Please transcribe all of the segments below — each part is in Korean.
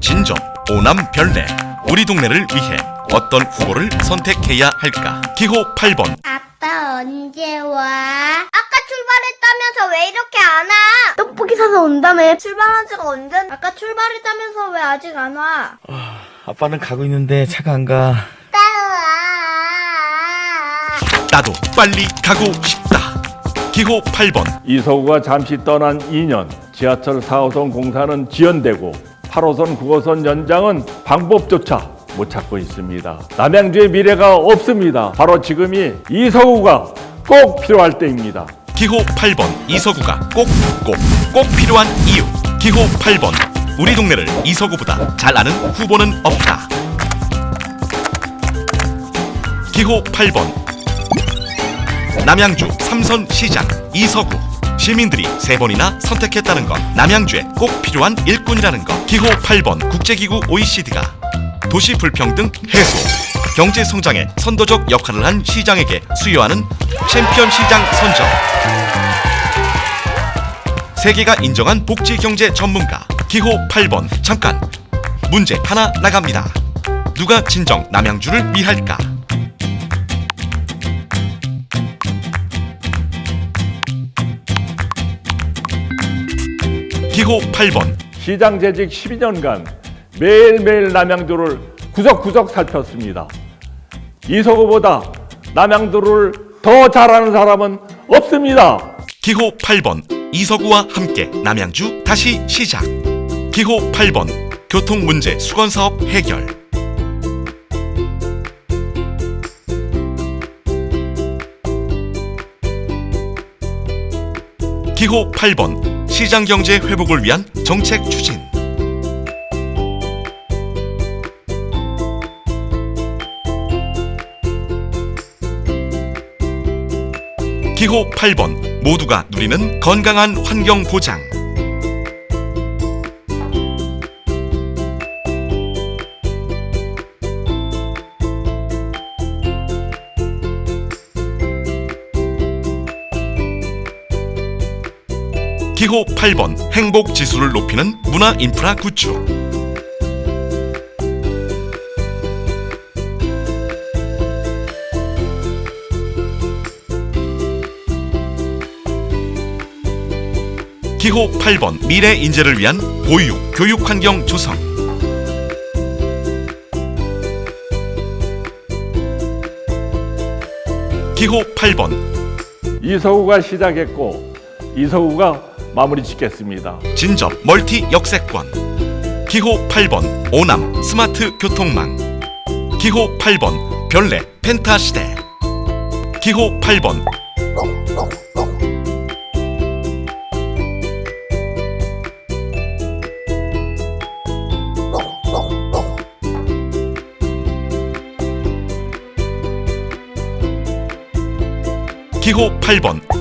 진정, 오남 별내 우리 동네를 위해 어떤 후보를 선택해야 할까? 기호 8번 아빠 언제 와? 아까 출발했다면서 왜 이렇게 안 와? 떡볶이 사서 온다며. 출발한 지가 언제? 아까 출발했다면서 왜 아직 안 와? 아빠는 가고 있는데 차가 안 가. 따라와. 나도 빨리 가고 싶다. 기호 8번 이서구가 잠시 떠난 2년 지하철 4호선 공사는 지연되고 8호선 9호선 연장은 방법조차 못 찾고 있습니다. 남양주의 미래가 없습니다. 바로 지금이 이 서구가 꼭 필요할 때입니다. 기호 8번 이서구가 꼭 꼭 꼭 필요한 이유 기호 8번 우리 동네를 이서구보다 잘 아는 후보는 없다. 기호 8번 남양주 삼선 시장 이서구 시민들이 세 번이나 선택했다는 것 남양주에 꼭 필요한 일꾼이라는 것 기호 8번 국제기구 OECD가 도시 불평등 해소. 경제 성장에 선도적 역할을 한 시장에게 수여하는 챔피언 시장 선정. 세계가 인정한 복지 경제 전문가. 기호 8번. 잠깐. 문제 하나 나갑니다. 누가 진정 남양주를 위할까? 기호 8번. 시장 재직 12년간 매일매일 남양주를 구석구석 살폈습니다. 이서구보다 남양주를 더 잘하는 사람은 없습니다. 기호 8번. 이서구와 함께 남양주 다시 시작. 기호 8번. 교통 문제 수건 사업 해결. 기호 8번 시장 경제 회복을 위한 정책 추진. 기호 8번. 모두가 누리는 건강한 환경 보장 기호 8번 행복 지수를 높이는 문화 인프라 구축. 기호 8번 미래 인재를 위한 보육 교육 환경 조성. 기호 8번. 이서구가 시작했고 이서구가 마무리 짓겠습니다. 진접 멀티 역세권. 기호 8번 오남 스마트 교통망. 기호 8번 별내 펜타 시대. 기호 8번. 기호 8번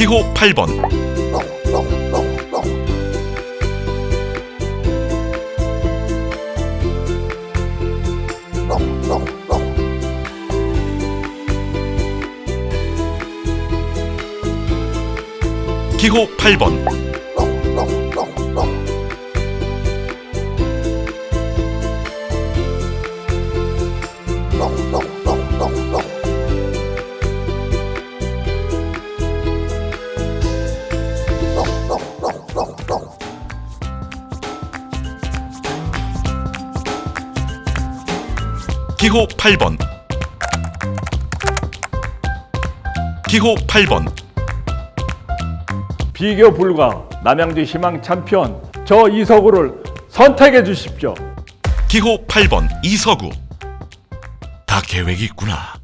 기호 8번. 기호 8번 기호 8번. 기호 8번. 비교 불가 남양주 희망 챔피언 저 이서구를 선택해 주십시오. 기호 8번 이서구. 다 계획이 있구나